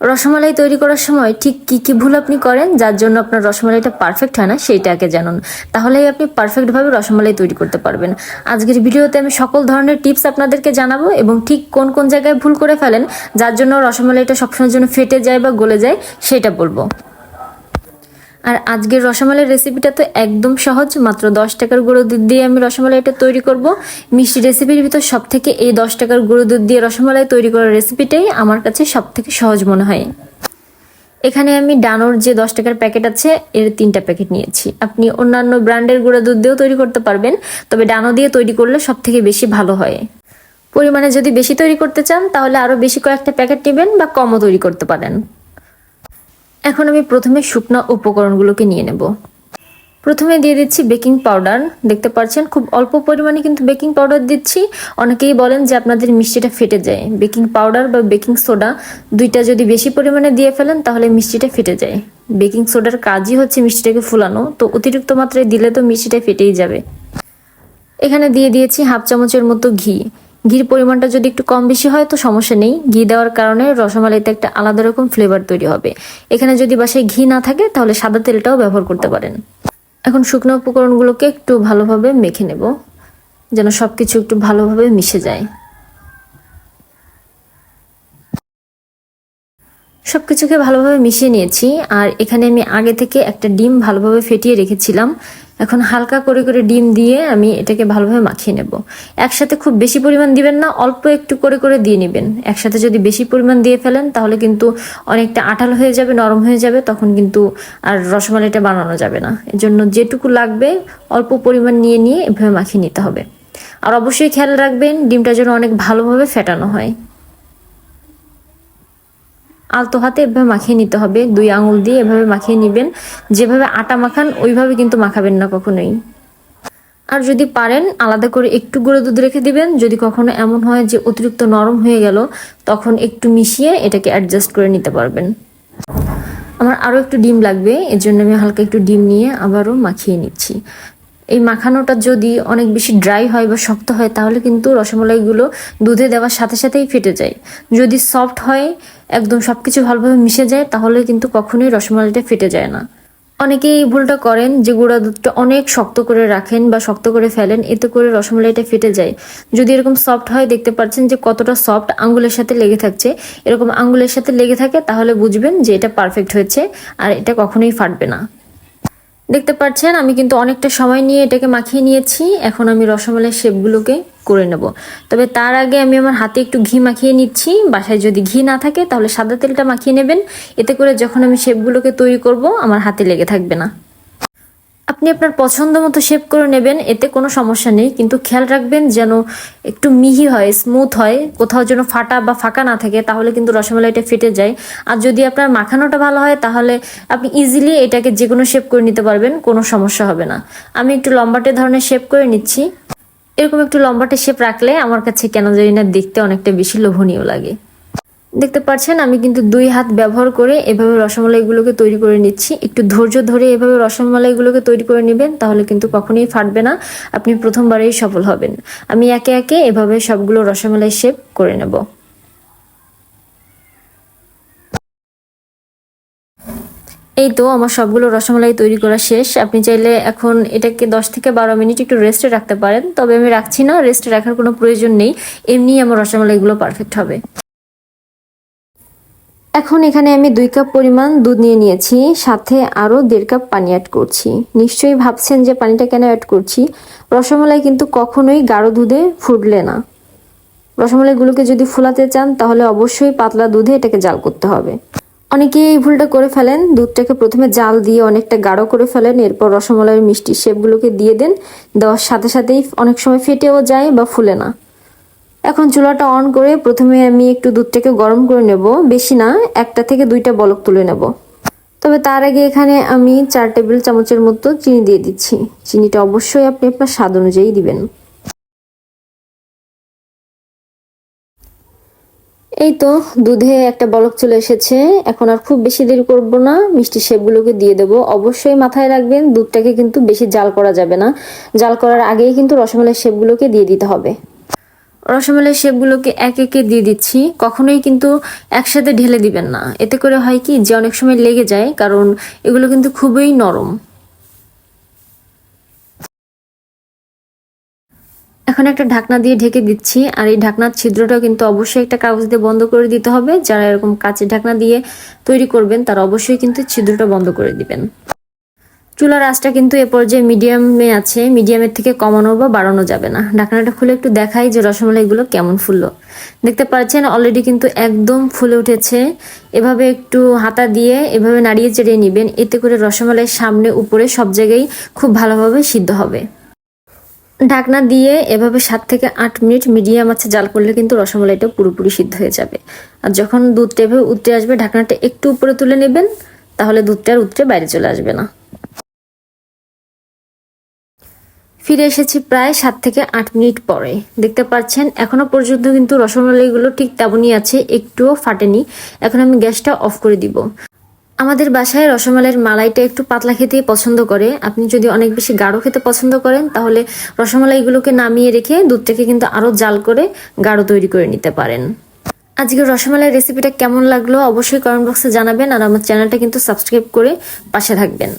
রসমালাই তৈরি করার সময় ঠিক কি কি ভুল আপনি করেন, যার জন্য আপনার রসমালাইটা পারফেক্ট হয় না, সেইটা আগে জানুন। তাহলেই আপনি পারফেক্টভাবে রসমালাই তৈরি করতে পারবেন। আজকের ভিডিওতে আমি সকল ধরনের টিপস আপনাদেরকে জানাব এবং ঠিক কোন কোন জায়গায় ভুল করে ফেলেন, যার জন্য রসমালাইটা সবসময়ের জন্য ফেটে যায় বা গলে যায়, সেটা বলব। আর আজকের রসমালাইয়ের রেসিপিটা তো একদম সহজ, মাত্র দশ টাকার গুঁড়ো দুধ দিয়ে আমি রসমালাইটা তৈরি করব। মিষ্টি রেসিপির ভিতর সব থেকে এই দশ টাকার গুঁড়ো দুধ দিয়ে রসমালাই তৈরি করার রেসিপিটাই আমার কাছে সব থেকে সহজ মনে হয়। এখানে আমি ডানোর যে দশ টাকার প্যাকেট আছে, এর তিনটা প্যাকেট নিয়েছি। আপনি অন্যান্য ব্র্যান্ডের গুঁড়া দুধ দিয়েও তৈরি করতে পারবেন, তবে ডানো দিয়ে তৈরি করলে সব থেকে বেশি ভালো হয়। পরিমাণে যদি বেশি তৈরি করতে চান, তাহলে আরও বেশি কয়েকটা প্যাকেট নেবেন বা কমও তৈরি করতে পারেন। এখন আমি প্রথমে শুকনো উপকরণগুলোকে নিয়ে নেব। প্রথমে দিয়ে দিচ্ছি বেকিং পাউডার। দেখতে পাচ্ছেন, খুব অল্প পরিমাণে কিন্তু বেকিং পাউডার দিচ্ছি। অনেকেই বলেন যে আপনাদের মিষ্টিটা ফেটে যায়। বেকিং পাউডার বা বেকিং সোডা দুইটা যদি বেশি পরিমাণে দিয়ে ফেলেন, তাহলে মিষ্টিটা ফেটে যায়। বেকিং সোডার কাজই হচ্ছে মিষ্টিটাকে ফুলানো। তো অতিরিক্ত মাত্রায় দিলে তো মিষ্টিটা ফেটেই যাবে। এখানে দিয়ে দিয়েছি হাফ চামচের মতো ঘি। ঘির পরিমাণটা যদি একটু কম বেশি হয় তো সমস্যা নেই। ঘি দেওয়ার কারণে রসমালাইতে একটা আলাদা রকম ফ্লেভার তৈরি হবে। এখানে যদি বাসায় ঘি না থাকে তাহলে সাদা তেলটাও ব্যবহার করতে পারেন। এখন শুকনো উপকরণগুলোকে একটু ভালোভাবে মেখে নেব, যেন সব কিছু একটু ভালোভাবে মিশে যায়। সব কিছুকে ভালোভাবে মিশিয়ে নিয়েছি। আর এখানে আমি আগে থেকে একটা ডিম ভালোভাবে ফেটিয়ে রেখেছিলাম। এখন হালকা করে করে ডিম দিয়ে আমি এটাকে ভালোভাবে মাখিয়ে নেব। একসাথে খুব বেশি পরিমাণ দিবেন না, অল্প একটু করে করে দিয়ে নেবেন। একসাথে যদি বেশি পরিমাণ দিয়ে ফেলেন, তাহলে কিন্তু অনেকটা আঠাল হয়ে যাবে, নরম হয়ে যাবে, তখন কিন্তু আর রসমালাইটা বানানো যাবে না। এজন্য যেটুকু লাগবে, অল্প পরিমাণ নিয়ে নিয়ে এভাবে মাখিয়ে নিতে হবে। আর অবশ্যই খেয়াল রাখবেন, ডিমটা যেন অনেক ভালোভাবে ফেটানো হয়। আলতো হাতে এভাবে মাখিয়ে নিতে হবে। দুই আঙুল দিয়ে এভাবে মাখিয়ে নেবেন। যেভাবে আটা মাখান, ওইভাবে কিন্তু মাখাবেন না কখনোই। আর যদি পারেন, আলাদা করে একটু গুঁড়ো দুধ রেখে দিবেন। যদি কখনো এমন হয় যে অতিরিক্ত নরম হয়ে গেল, তখন একটু মিশিয়ে এটাকে অ্যাডজাস্ট করে নিতে পারবেন। আমার আরও একটু ডিম লাগবে এর জন্য আমি হালকা একটু ডিম নিয়ে আবারও মাখিয়ে নিচ্ছি। এই মাখানোটা যদি অনেক বেশি ড্রাই হয় বা শক্ত হয়, তাহলে কিন্তু রসমালাইগুলো দুধে দেওয়ার সাথে সাথেই ফেটে যায়। যদি সফট হয়, একদম সব কিছু ভালোভাবে মিশে যায়, তাহলে কিন্তু কখনোই রসমলাইটা ফেটে যায় না। অনেকেই এই ভুলটা করেন যে গুঁড়া দুধটা অনেক শক্ত করে রাখেন বা শক্ত করে ফেলেন, এতে করে রসমালাইটা ফেটে যায়। যদি এরকম সফট হয়, দেখতে পাচ্ছেন যে কতটা সফট আঙ্গুলের সাথে লেগে থাকছে। এরকম আঙ্গুলের সাথে লেগে থাকে, তাহলে বুঝবেন যে এটা পারফেক্ট হয়েছে, আর এটা কখনোই ফাটবে না। দেখতে পাচ্ছেন, আমি কিন্তু অনেকটা সময় নিয়ে এটাকে মাখিয়ে নিয়েছি। এখন আমি রসমালাই শেপগুলোকে করে নেব। তবে তার আগে আমি আমার হাতে একটু ঘি মাখিয়ে নিচ্ছি। বাসায় যদি ঘি না থাকে, তাহলে সাদা তেলটা মাখিয়ে নেবেন। এতে করে যখন আমি শেপগুলোকে তৈরি করব, আমার হাতে লেগে থাকবে না। আপনি আপনার পছন্দ মতো শেপ করে নেবেন, এতে কোনো সমস্যা নেই। কিন্তু খেয়াল রাখবেন যেন একটু মিহি হয় স্মুথ হয়, কোথাও যেন ফাটা বা ফাঁকা না থাকে, তাহলে কিন্তু রসমালাইটা ফেটে যায়। আর যদি আপনার মাখানোটা ভালো হয়, তাহলে আপনি ইজিলি এটাকে যে কোনো শেপ করে নিতে পারবেন, কোনো সমস্যা হবে না। আমি একটু লম্বাটে ধরনের শেপ করে নিচ্ছি। এরকম একটু লম্বাটে শেপ রাখলে আমার কাছে কেন জানি না দেখতে অনেকটা বেশি লোভনীয় লাগে। দেখতে পাচ্ছেন, আমি কিন্তু দুই হাত ব্যবহার করে এভাবে রসমালাইগুলোকে তৈরি করে নিচ্ছি। একটু ধৈর্য ধরে এভাবে রসমালাইগুলোকে তৈরি করে নেবেন, তাহলে কিন্তু কখনোই ফাটবে না। আপনি প্রথমবারেই সফল হবেন। আমি একে একে এভাবে সবগুলো রসমালাই শেপ করে নেব। এই তো আমার সবগুলো রসমালাই তৈরি করা শেষ। আপনি চাইলে এখন এটাকে দশ থেকে বারো মিনিট একটু রেস্টে রাখতে পারেন। তবে আমি রাখছি না রেস্টে রাখার কোনো প্রয়োজন নেই। এমনি আমার রসমালাইগুলো পারফেক্ট হবে। এখন এখানে আমি দুই কাপ পরিমাণ দুধ নিয়ে নিয়েছি, সাথে আরও দেড় কাপ পানি অ্যাড করছি। নিশ্চয়ই ভাবছেন যে পানিটা কেন অ্যাড করছি? রসমালাই কিন্তু কখনোই গাঢ় দুধে ফুটলে না। রসমালাইগুলোকে যদি ফুলাতে চান, তাহলে অবশ্যই পাতলা দুধে এটাকে জাল করতে হবে। অনেকে এই ভুলটা করে ফেলেন, দুধটাকে প্রথমে জাল দিয়ে অনেকটা গাঢ় করে ফেলেন, এরপর রসমালাইয়ের মিষ্টি শেপগুলোকে দিয়ে দেন, দেওয়ার সাথে সাথেই অনেক সময় ফেটেও যায় বা ফুলে না। এখন চুলাটা অন করে প্রথমে আমি একটু দুধটাকে গরম করে নেব। বেশি না, একটা থেকে দুইটা বলক তুলে নেব। তবে তার আগে এখানে আমি চার টেবিল চামচের মতো চিনি দিয়ে দিচ্ছি। চিনিটা অবশ্যই আপনি আপনার স্বাদ অনুযায়ী দিবেন। এই তো দুধে একটা বলক চলে এসেছে। এখন আর খুব বেশি দেরি করব না। মিষ্টি শেপগুলোকে দিয়ে দেবো। অবশ্যই মাথায় রাখবেন, দুধটাকে কিন্তু বেশি জাল করা যাবে না। জাল করার আগেই কিন্তু রসমালাই শেপগুলোকে দিয়ে দিতে হবে। রসমালাই শেপগুলোকে এক একে দিয়ে দিচ্ছি। কখনোই কিন্তু একসাথে ঢেলে দিবেন না। এতে করে হয় কি যে অনেক সময় লেগে যায়, কারণ এগুলো কিন্তু খুবই নরম। এখন একটা ঢাকনা দিয়ে ঢেকে দিচ্ছি, আর এই ঢাকনার ছিদ্রটা কিন্তু অবশ্যই একটা কাগজ দিয়ে বন্ধ করে দিতে হবে। যারা এরকম কাঁচের ঢাকনা দিয়ে তৈরি করবেন, তারা অবশ্যই কিন্তু ছিদ্রটা বন্ধ করে দিবেন। চুলার আঁচটা কিন্তু এ পর্যায়ে মিডিয়ামে আছে। মিডিয়ামের থেকে কমানো বা বাড়ানো যাবে না। ঢাকনাটা খুলে একটু দেখাই যে রসমালাইগুলো কেমন ফুললো। দেখতে পাচ্ছেন অলরেডি কিন্তু একদম ফুলে উঠেছে। এভাবে একটু হাতা দিয়ে এভাবে নাড়িয়ে চেড়িয়ে নেবেন। এতে করে রসমালাই সামনে, উপরে সব জায়গায় খুব ভালোভাবে সিদ্ধ হবে। ঢাকনা দিয়ে এভাবে সাত থেকে আট মিনিট মিডিয়াম আছে জাল করলে কিন্তু রসমালাইটা পুরোপুরি সিদ্ধ হয়ে যাবে। আর যখন দুধটা এভাবে উতরে আসবে, ঢাকনাটা একটু উপরে তুলে নেবেন, তাহলে দুধটা আর উতরে বাইরে চলে আসবে না। ফিরে এসেছি প্রায় সাত থেকে আট মিনিট পরে। দেখতে পাচ্ছেন, এখনও পর্যন্ত কিন্তু রসমালাইগুলো ঠিক তেমনই আছে, একটুও ফাটেনি। এখন আমি গ্যাসটা অফ করে দিব। আমাদের বাসায় রসমালাইয়ের মালাইটা একটু পাতলা খেতেই পছন্দ করে। আপনি যদি অনেক বেশি গাঢ় খেতে পছন্দ করেন, তাহলে রসমালাইগুলোকে নামিয়ে রেখে দুধটাকে কিন্তু আরও জাল করে গাঢ় তৈরি করে নিতে পারেন। আজকের রসমালাই রেসিপিটা কেমন লাগল অবশ্যই কমেন্ট বক্সে জানাবেন, আর আমার চ্যানেলটা কিন্তু সাবস্ক্রাইব করে পাশে থাকবেন।